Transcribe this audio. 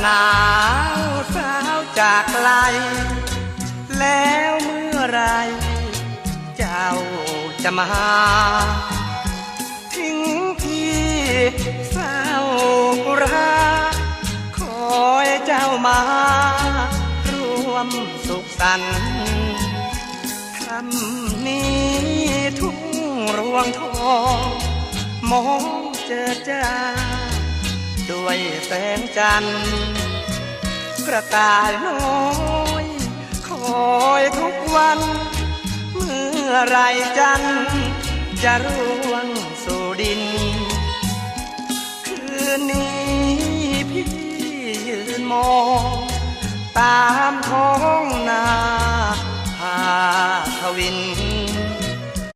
หนาวสาวจากไกล แล้วเมื่อไร เจ้าจะมา ทิ้งพี่เศร้าราคอยเจ้ามาร่วมสุขสันต์คำนี้ทุ่งรวงทองมองเจอจ้า ด้วยแสงจันทร์กระต่ายน้อยคอยทุกวัน เมื่อไรจันทร์จะร่วงสู่ดิน คืนนี้พี่ยืนมอง ตามท้องนาพาทวิน